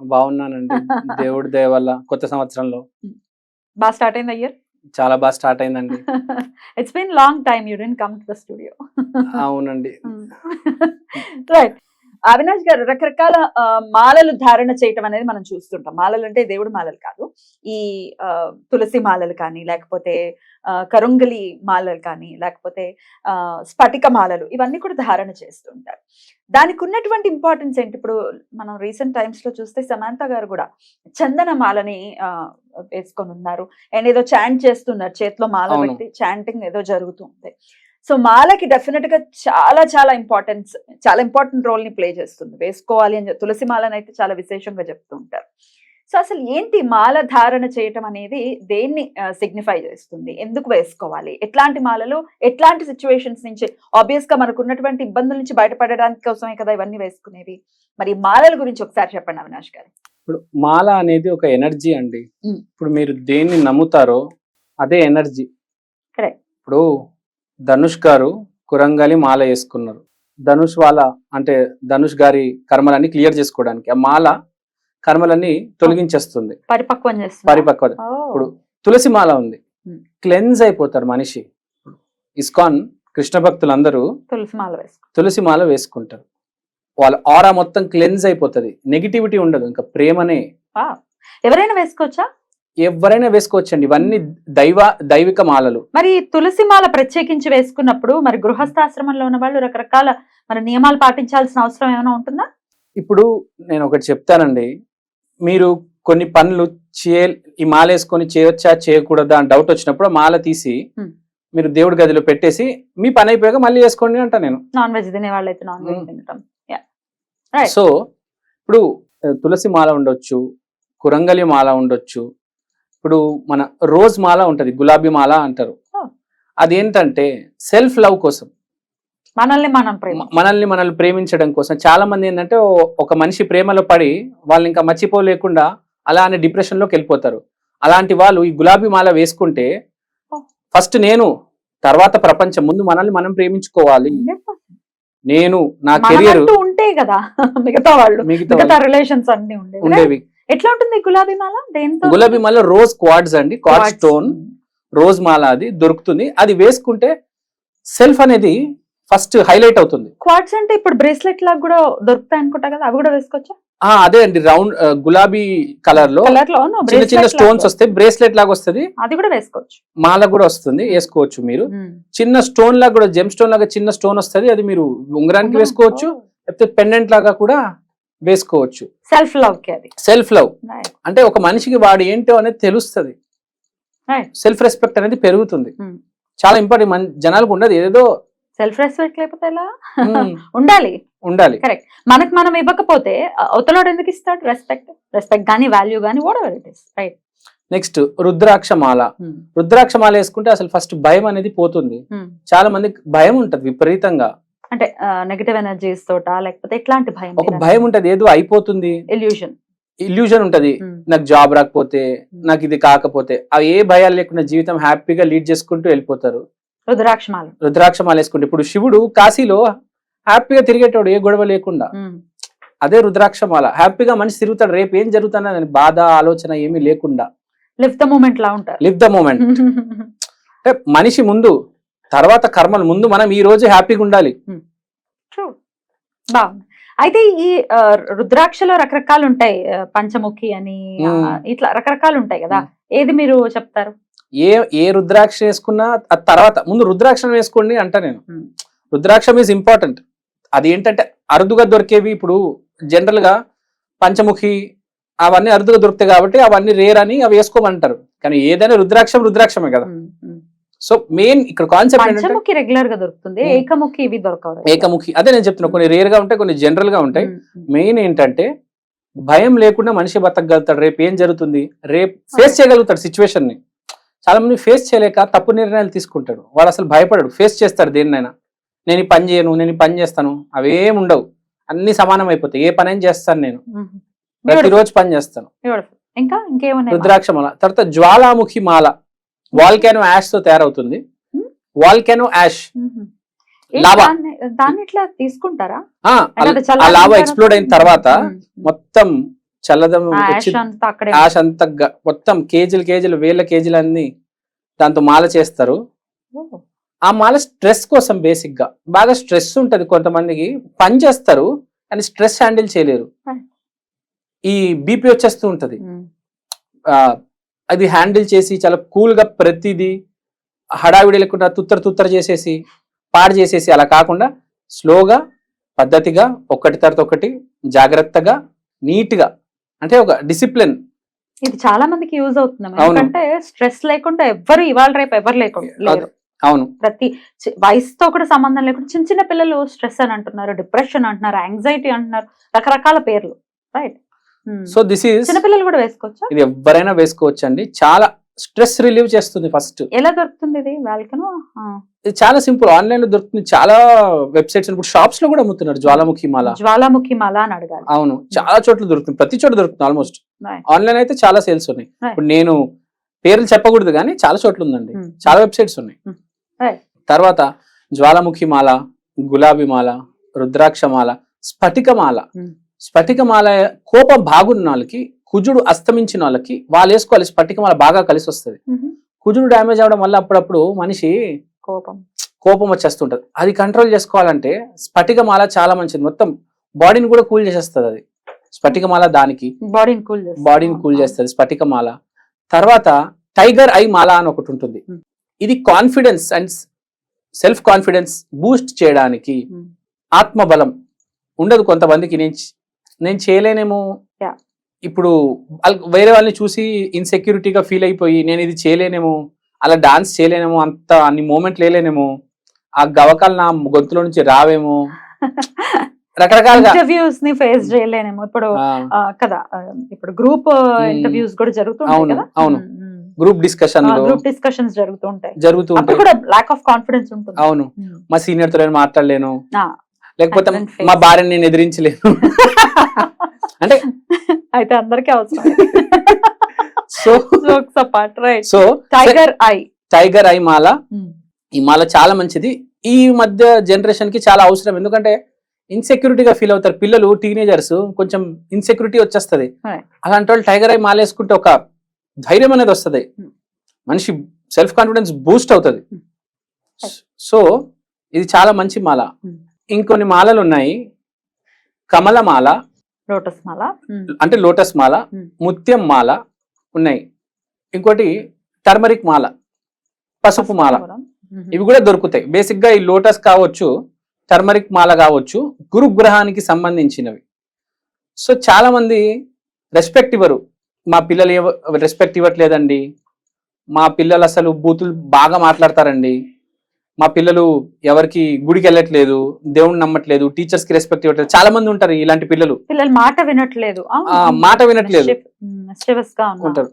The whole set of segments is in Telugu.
బాగున్నానండి. దేవుడి దయ వల్ల కొత్త సంవత్సరంలో. బాగా స్టార్ట్ అయింది అయ్యర్ చాలా బాగా స్టార్ట్ అయిందండి. It's been long time you didn't come to the studio అవునండి. రైట్ అవినాష్ గారు రకరకాల మాలలు ధారణ చేయటం అనేది మనం చూస్తుంటాం. మాలలు అంటే దేవుడి మాలలు కాదు. ఈ ఆ, తులసి మాలలు కానీ లేకపోతే ఆ, కరుంగలి మాలలు కానీ లేకపోతే ఆ, స్ఫటిక మాలలు ఇవన్నీ కూడా ధారణ చేస్తుంటారు. దానికి ఉన్నటువంటి ఇంపార్టెన్స్ ఏంటి? ఇప్పుడు మనం రీసెంట్ టైమ్స్లో చూస్తే సమాంత గారు కూడా చందన మాలని ఆ, వేసుకొని ఉన్నారు. అండ్ ఏదో చాంట్ చేస్తున్నారు. చేతిలో మాల. పెట్టి చాంటింగ్ ఏదో జరుగుతుంది సో మాలకి డెఫినెట్గా చాలా చాలా ఇంపార్టెన్స్ చాలా ఇంపార్టెంట్ రోల్ని ప్లే చేస్తుంది. వేసుకోవాలి అని తులసి మాలని అయితే చాలా విశేషంగా చెప్తూ ఉంటారు. సో అసలు ఏంటి మాల ధారణ చేయటం అనేది దేన్ని సిగ్నిఫై చేస్తుంది? ఎందుకు వేసుకోవాలి? ఎట్లాంటి మాలలు ఎట్లాంటి సిచ్యువేషన్స్ నుంచి ఆబ్వియస్గా మనకు ఉన్నటువంటి ఇబ్బందుల నుంచి బయటపడడానికి కోసమే కదా ఇవన్నీ వేసుకునేవి? మరి మాలల గురించి ఒకసారి చెప్పండి అవినాష్ గారు. ఇప్పుడు మాల అనేది ఒక ఎనర్జీ అండి. ఇప్పుడు మీరు దేన్ని నమ్ముతారో అదే ఎనర్జీ. ఇప్పుడు ధనుష్ గారు కురంగాలి మాల వేసుకున్నారు. ధనుష్ వాళ్ళ అంటే ధనుష్ గారి కర్మలన్నీ క్లియర్ చేసుకోవడానికి. ఆ మాల కర్మలన్నీ తొలగించేస్తుంది. పరిపక్వం చేస్తుంది. పరిపక్వత ఇప్పుడు తులసి మాల ఉంది. క్లెన్స్ అయిపోతారు మనిషి. ఇస్కాన్ కృష్ణ భక్తులందరూ తులసి మాల వేసుకో తులసి మాల వేసుకుంటారు. వాళ్ళ ఆరా మొత్తం క్లెన్స్ అయిపోతుంది. నెగిటివిటీ ఉండదు. ఇంకా ప్రేమనే. ఎవరైనా వేసుకోవచ్చా? ఎవరైనా వేసుకోవచ్చండి. ఇవన్నీ దైవ దైవిక మాలలు. మరి తులసి మాల ప్రత్యేకించి వేసుకున్నప్పుడు మరి గృహస్థాశ్రమంలో ఉన్న వాళ్ళు రకరకాల మరి నియమాలు పాటించాల్సిన అవసరం ఏమైనా ఉంటుందా? ఇప్పుడు నేను ఒకటి చెప్తానండి. మీరు కొన్ని పనులు చే ఈ మాల వేసుకొని చేయొచ్చా చేయకూడదా అని డౌట్ వచ్చినప్పుడు మాల తీసి. మీరు దేవుడి గదిలో పెట్టేసి మీ పని అయిపోయాక మళ్ళీ వేసుకోండి అంట నేను. నాన్ వెజ్ తినే వాళ్ళైతే నాన్ వెజ్. తినటం Right. సో ఇప్పుడు తులసి మాల ఉండొచ్చు కురంగలి మాల ఉండొచ్చు ఇప్పుడు మన రోజ్ మాల ఉంటది గులాబీ మాల అంటారు. అదేంటంటే సెల్ఫ్ లవ్ కోసం. మనల్ని మనం మనల్ని మనల్ని ప్రేమించడం కోసం. చాలా మంది ఏంటంటే ఒక మనిషి ప్రేమలో పడి వాళ్ళు ఇంకా మర్చిపోలేకుండా అలానే డిప్రెషన్లోకి వెళ్ళిపోతారు. అలాంటి వాళ్ళు ఈ గులాబీ మాల వేసుకుంటే. ఫస్ట్ నేను తర్వాత ప్రపంచం ముందు మనల్ని మనం ప్రేమించుకోవాలి. నేను నా కెరియర్ ఉంటే కదా మిగతా వాళ్ళు మిగతా రిలేషన్స్ అన్ని ఉండేవి ఎట్లా ఉంటుంది గులాబీ మాల? దేంతో? గులాబీ మాల రోజ్ క్వాడ్స్ అండి క్వాడ్. స్టోన్. రోజ్ మాల అది దొరుకుతుంది. అది వేసుకుంటే సెల్ఫ్ అనేది ఫస్ట్ హైలైట్ అవుతుంది. క్వాడ్స్ అంటే ఇప్పుడు బ్రేస్లెట్ లాగా కూడా దొరుకుతాయి అనుకుంటా కదా అవి కూడా వేసుకోవచ్చా? అదే అండి రౌండ్ గులాబీ కలర్లో కలర్లో చిన్న చిన్న స్టోన్స్ వస్తాయి బ్రేస్లెట్ లాగా వస్తుంది. అది కూడా వేసుకోవచ్చు. మాల కూడా వస్తుంది వేసుకోవచ్చు మీరు. చిన్న స్టోన్ లాగా కూడా జెమ్ స్టోన్ లాగా చిన్న స్టోన్ వస్తుంది అది మీరు ఉంగరానికి వేసుకోవచ్చు. లేకపోతే పెండెంట్ లాగా కూడా వేసుకోవచ్చు. సెల్ఫ్ లవ్కి అది. Self love. అంటే ఒక మనిషికి వాడు ఏంటో అనేది తెలుస్తుంది. సెల్ఫ్ రెస్పెక్ట్ అనేది పెరుగుతుంది. Hmm. చాలా ఇంపార్టెంట్ మన జనాలకు ఉండదు. ఏదో సెల్ఫ్ రెస్పెక్ట్ లేకపోతే ఎలా? Hmm, ఉండాలి. ఉండాలి. మనకు మనం ఇవ్వకపోతే అవతలోడు ఎందుకు ఇస్తాడు? రెస్పెక్ట్ రెస్పెక్ట్ గానీ వాల్యూ గానీ whatever it is right next rudraksha మాల రుద్రాక్ష మాల వేసుకుంటే అసలు ఫస్ట్ భయం అనేది పోతుంది. చాలా మందికి భయం ఉంటది విపరీతంగా. అంటే నెగటివ్ ఎనర్జీస్ తోట లేకపోతే ఎట్లాంటి భయం ఒక భయం ఉంటది. ఏదో అయిపోతుంది. ఇల్యూషన్ ఇల్యూజన్ ఉంటది. నాకు జాబ్ రాకపోతే నాకు ఇది కాకపోతే అవి ఏ భయాలు లేకుండా జీవితం హ్యాపీగా లీడ్ చేసుకుంటూ వెళ్ళిపోతారు. రుద్రాక్షమాలు. రుద్రాక్ష మాల వేసుకుంటే ఇప్పుడు శివుడు కాశీలో హ్యాపీగా తిరిగేటోడు ఏ గొడవ లేకుండా. అదే రుద్రాక్ష మాల హ్యాపీగా మనిషి తిరుగుతాడు. రేపు ఏం జరుగుతుందని బాధ ఆలోచన ఏమీ లేకుండా. లివ్ ద మూమెంట్ లా ఉంటారు. లివ్ ద మూమెంట్ అంటే మనిషి ముందు తర్వాత కర్మలు ముందు మనం ఈ రోజు హ్యాపీగా ఉండాలి. బాగుంది. అయితే ఈ రుద్రాక్షలో రకరకాలు ఉంటాయి పంచముఖి అని Hmm. ఇట్లా రకరకాలు ఉంటాయి కదా. ఏది మీరు చెప్తారు? ఏ ఏ రుద్రాక్ష వేసుకున్నా తర్వాత ముందు రుద్రాక్షం వేసుకోండి అంట నేను. Hmm. రుద్రాక్షం ఈజ్ ఇంపార్టెంట్ అది ఏంటంటే అరుదుగా దొరికేవి ఇప్పుడు జనరల్గా పంచముఖి అవన్నీ అరుదుగా దొరుకుతాయి కాబట్టి అవన్నీ రేర్ అని అవి వేసుకోమంటారు. కానీ ఏదైనా రుద్రాక్షం రుద్రాక్షమే కదా. Hmm, hmm. సో మెయిన్ ఇక్కడ కాన్సెప్ట్ పంచముఖి రెగ్యులర్గా దొరుకుతుంది. Hmm. ఏకముఖి ఇవి దొరకవు. ఏకముఖి. అదే నేను చెప్తున్నా కొన్ని రేర్గా ఉంటాయి కొన్ని జనరల్గా ఉంటాయి. Hmm, hmm. మెయిన్ ఏంటంటే భయం లేకుండా మనిషి బతకగలుగుతాడు. రేపు ఏం జరుగుతుంది? రేపు ఫేస్ చేయగలుగుతాడు సిచ్యువేషన్ని. చాలా మంది ఫేస్ చేయలేక తప్పు నిర్ణయాలు తీసుకుంటాడు. వాడు అసలు భయపడడు. ఫేస్ చేస్తాడు దేన్నైనా. నేను ఈ పని చేయను నేను పని చేస్తాను. అవేం ఉండవు. అన్ని సమానం అయిపోతాయి. ఏ పని చేస్తాను నేను. ప్రతిరోజు పని చేస్తాను. ఇంకా ఇంకేమున్నాయి? రుద్రాక్ష మాల. తర్వాత జ్వాలాముఖి మాల. వాల్కానో యాష్తో తయారవుతుంది Hmm? Volcano ash. ఏ లావా. దాన్ని- దాన్ని ఇట్లా తీసుకుంటారా ఆ లావా ఎక్స్ప్లోడ్ అయిన తర్వాత. మొత్తం చల్లదం యాష్ అంతా మొత్తం కేజీలు కేజీలు వేల కేజీలు అన్ని దాంతో మాల చేస్తారు. ఆ మాల స్ట్రెస్ కోసం బేసిక్గా బాగా స్ట్రెస్ ఉంటది కొంతమందికి పని చేస్తారు కానీ స్ట్రెస్ హ్యాండిల్ చేయలేరు. ఈ బీపీ వచ్చేస్తూ ఉంటది అది హ్యాండిల్ చేసి చాలా కూల్గా ప్రతిదీ హడావిడి లేకుండా తుత్తర తుత్తర చేసేసి పాడు చేసేసి అలా కాకుండా స్లోగా పద్ధతిగా ఒక్కటి తర్వాత ఒకటి జాగ్రత్తగా నీట్గా అంటే ఒక డిసిప్లిన్. ఇది చాలా మందికి యూజ్ అవుతుంది. ఎందుకంటే స్ట్రెస్ లేకుండా ఎవ్వరు ఇవాళ రేపు ఎవరు లేకుండా అవును. ప్రతి వయసుతో కూడా సంబంధం లేకుండా చిన్న చిన్న పిల్లలు స్ట్రెస్ అని అంటున్నారు డిప్రెషన్ అంటున్నారు యాంగ్జైటీ అంటున్నారు రకరకాల పేర్లు. రైట్? సో దిస్ ఈస్ కూడా వేసుకోవచ్చా? ఇది ఎవరైనా వేసుకోవచ్చు అండి చాలా స్ట్రెస్ రిలీవ్ చేస్తుంది ఫస్ట్. ఎలా దొరుకుతుంది ఇది? చాలా సింపుల్. ఆన్లైన్లో దొరుకుతుంది. చాలా వెబ్సైట్స్ ఇప్పుడు షాప్స్లో కూడా అమ్ముతున్నారు. జ్వాలాముఖి మాల. జ్వాలాముఖి మాల అని అడగాలి. అవును. చాలా చోట్ల దొరుకుతుంది. ప్రతి చోట దొరుకుతుంది ఆల్మోస్ట్. ఆన్లైన్ అయితే చాలా సేల్స్ ఉన్నాయి. ఇప్పుడు నేను పేర్లు చెప్పకూడదు కానీ చాలా చోట్ల ఉందండి. Hmm. చాలా వెబ్సైట్స్ ఉన్నాయి. Hmm. తర్వాత జ్వాలాముఖి మాల గులాబీ మాల రుద్రాక్ష మాల స్ఫటిక మాల Hmm. స్ఫటిక మాల కోపం బాగున్న వాళ్ళకి కుజుడు అస్తమించిన వాళ్ళకి వాళ్ళు వేసుకోవాలి స్ఫటిక మాల బాగా కలిసి వస్తుంది. కుజుడు డ్యామేజ్ అవడం వల్ల అప్పుడప్పుడు మనిషి కోపం. కోపం వచ్చేస్తుంటది. అది కంట్రోల్ చేసుకోవాలంటే స్ఫటిక మాల చాలా మంచిది. మొత్తం బాడీని కూడా కూల్ చేసేస్తుంది అది. స్ఫటిక మాల దానికి. బాడీని కూల్ బాడీని కూల్ చేస్తుంది స్ఫటిక మాల తర్వాత టైగర్ ఐ మాల అని ఒకటి ఉంటుంది. ఇది confidence and self confidence boost చేయడానికి ఆత్మబలం ఉండదు కొంతమందికి. నేను నేను చేయలేనేమో. ఇప్పుడు వేరే వాళ్ళని చూసి ఇన్సెక్యూరిటీగా ఫీల్ అయిపోయి నేను ఇది చేయలేనేమో అలా డాన్స్ చేయలేనేమో అంత అన్ని మూమెంట్ లేలేనేమో ఆ గవకాలు నా గొంతులో నుంచి రావేమో. రకరకాలుగా. ఇంటర్వ్యూస్ని ఫేస్ చేయలేనేమో. ఇప్పుడు కదా ఇప్పుడు గ్రూప్ ఇంటర్వ్యూస్ కూడా జరుగుతుంటాయి అవును, కదా? అవును. గ్రూప్ డిస్కషన్ గ్రూప్ డిస్కషన్స్ జరుగుతూ ఉంటాయి జరుగుతూ అప్పుడు ఉంటాయి. కూడా లాక్ ఆఫ్ కాన్ఫిడెన్స్ ఉంటుంది. అవును. ఉమ్. మా సీనియర్తో నేను మాట్లాడలేను. లేకపోతే. మా భార్యని నేను ఎదిరించలేను. అంటే అయితే అందరికీ అవసరం. So so tiger eye tiger eye మాల. ఈ మాల చాలా మంచిది. ఈ మధ్య జనరేషన్కి చాలా అవసరం. ఎందుకంటే ఇన్సెక్యూరిటీగా ఫీల్ అవుతారు. పిల్లలు టీనేజర్స్ కొంచెం ఇన్సెక్యూరిటీ వచ్చేస్తది. అలాంటి వాళ్ళు టైగర్ ఐ మాల వేసుకుంటే ఒక ధైర్యం అనేది వస్తది. Hmm. మనిషి సెల్ఫ్ కాన్ఫిడెన్స్ బూస్ట్ అవుతుంది. Hmm. సో ఇది చాలా మంచి మాల. Hmm. ఇంకొన్ని మాలలు ఉన్నాయి కమల మాల లోటస్ మాల. అంటే లోటస్ మాల. ముత్యం మాల ఉన్నాయి. ఇంకోటి టర్మరిక్ మాల. పసుపు మాల. ఇవి కూడా దొరుకుతాయి. బేసిక్గా ఈ లోటస్ కావచ్చు టర్మరిక్ మాల కావచ్చు గురుగ్రహానికి సంబంధించినవి. సో చాలా మంది రెస్పెక్ట్ ఇవ్వరు. మా పిల్లలు రెస్పెక్ట్ ఇవ్వట్లేదండి. మా పిల్లలు అసలు బూతులు బాగా మాట్లాడతారండి. మా పిల్లలు ఎవరికి గుడికి వెళ్ళట్లేదు దేవుణ్ణి నమ్మట్లేదు టీచర్స్కి రెస్పెక్ట్ ఇవ్వట్లేదు చాలా మంది ఉంటారు ఇలాంటి పిల్లలు పిల్లలు మాట వినట్లేదు మాట వినట్లేదు. ఉంటారు.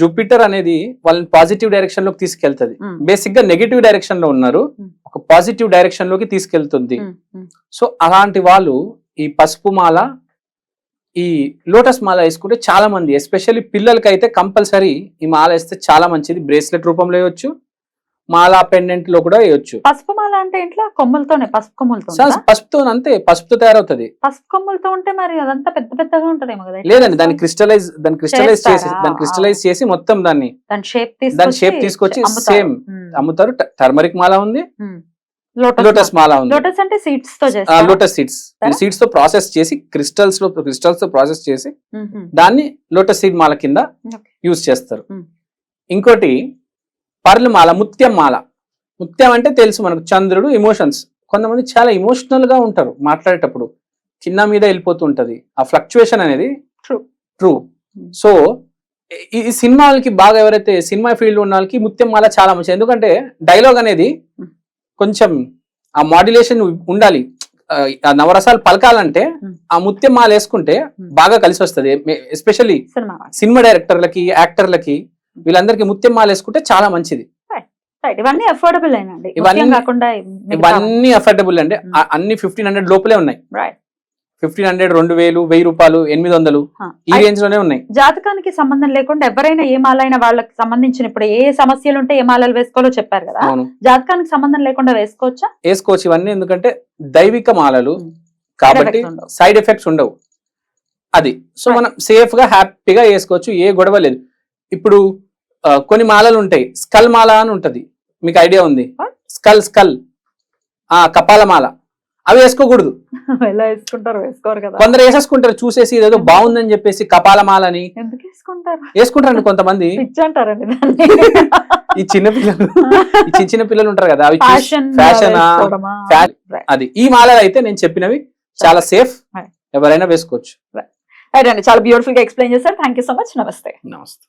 జూపిటర్ అనేది వాళ్ళని పాజిటివ్ డైరెక్షన్లోకి తీసుకెళ్తది. బేసిక్గా నెగిటివ్ డైరెక్షన్లో ఉన్నారు. ఒక పాజిటివ్ డైరెక్షన్లోకి తీసుకెళ్తుంది. సో అలాంటి వాళ్ళు ఈ పసుపు మాల ఈ లోటస్ మాల వేసుకుంటే చాలా మంది ఎస్పెషల్లీ పిల్లలకి అయితే కంపల్సరీ ఈ మాల వేస్తే చాలా మంచిది బ్రేస్లెట్ రూపంలో వేయొచ్చు మాలా పెండెంట్లో కూడా వేయొచ్చు పసుపు మాల అంటే ఇంట్లో కొమ్ములతోనే పసుపు కొమ్ములతో పసుపుతో అంతే పసుపుతో తయారవుతుంది పసుపు కొమ్ములతో ఉంటే మరి అదంతా పెద్ద పెద్దగా ఉంటదేమో కదా ఎట్లా లేదండి దాన్ని? క్రిస్టలైజ్ దాన్ని క్రిస్టలైజ్ చేసి? దాన్ని క్రిస్టలైజ్ చేసి మొత్తం దాన్ని దాని షేప్ దాని shape తీసుకొచ్చి ఉమ్. అమ్ముతారు టర్మరిక్ మాల ఉంది. లోటస్ మాల. ఉంది లోటస్ అంటే సీడ్స్తో లోటస్ సీడ్స్. సీడ్స్తో ప్రాసెస్ చేసి క్రిస్టల్స్లో క్రిస్టల్స్తో ప్రాసెస్ చేసి. దాన్ని లోటస్ సీడ్ మాల కింద. యూజ్ చేస్తారు. ఇంకోటి పర్లు మాల ముత్యం మాల ముత్యం అంటే తెలుసు మనకు చంద్రుడు ఎమోషన్స్ కొంతమంది చాలా ఎమోషనల్గా ఉంటారు మాట్లాడేటప్పుడు కింద మీద వెళ్ళిపోతూ ఉంటది ఆ ఫ్లక్చుయేషన్ అనేది. True Hmm. సో ఈ సినిమాలకి బాగా ఎవరైతే సినిమా ఫీల్డ్ ఉన్న వాళ్ళకి ముత్యం మాల చాలా మంచిది ఎందుకంటే డైలాగ్ అనేది. కొంచెం ఆ మాడ్యులేషన్ ఉండాలి ఆ, నవరసాలు పలకాలంటే. ఆ ముత్యం మాల వేసుకుంటే Hmm. బాగా కలిసి వస్తుంది ఎస్పెషల్లీ సినిమా డైరెక్టర్లకి యాక్టర్లకి వీళ్ళందరికీ ముత్యం మాల వేసుకుంటే చాలా మంచిది. ఇవన్నీ అఫోర్డబుల్ అయినండి ఇవన్నీ- అఫోర్డబుల్ అండి. Hmm. అన్ని ఫిఫ్టీన్ హండ్రెడ్ లోపలే ఉన్నాయి. ఫిఫ్టీన్ హండ్రెడ్ రెండు వేలు వెయ్యి రూపాయలు ఎనిమిది వందలు. ఈ రేంజ్లోనే ఉన్నాయి. జాతకానికి సంబంధం లేకుండా ఎవరైనా ఏ మాలైన వాళ్ళకి సంబంధించిన ఇప్పుడు ఏ సమస్యలు ఉంటే ఏ మాలలు వేసుకోవాలో చెప్పారు కదా? జాతకానికి సంబంధం లేకుండా వేసుకోవచ్చా? వేసుకోవచ్చు ఇవన్నీ ఎందుకంటే దైవిక మాలలు Hmm. కాబట్టి. సైడ్ ఎఫెక్ట్స్ ఉండవు. అది. సో మనం సేఫ్గా హ్యాపీగా వేసుకోవచ్చు. ఏ గొడవ లేదు. ఇప్పుడు కొన్ని మాలలు ఉంటాయి. స్కల్ మాల అని ఉంటది. మీకు ఐడియా ఉంది? Skull skull. ఆ కపాల మాల. అవి వేసుకోకూడదు. ఎలా వేసుకుంటారు వేసుకోరు కదా. కొందరు వేసేసుకుంటారు. చూసేసి ఇదేదో బాగుందని చెప్పేసి కపాల మాల అని ఎందుకు వేసుకుంటారు? వేసుకుంటారండి కొంతమంది. అంటారండి ఈ చిన్న పిల్లలు. ఈ చిన్న చిన్న పిల్లలు ఉంటారు కదా అవి ఫ్యాషన్. అది. ఈ మాలలు అయితే నేను చెప్పినవి చాలా సేఫ్. ఎవరైనా వేసుకోవచ్చు. రైట్ అండి. చాలా బ్యూటిఫుల్గా ఎక్స్ప్లెయిన్ చేశారు. థ్యాంక్ యూ సో మచ్ నమస్తే. నమస్తే.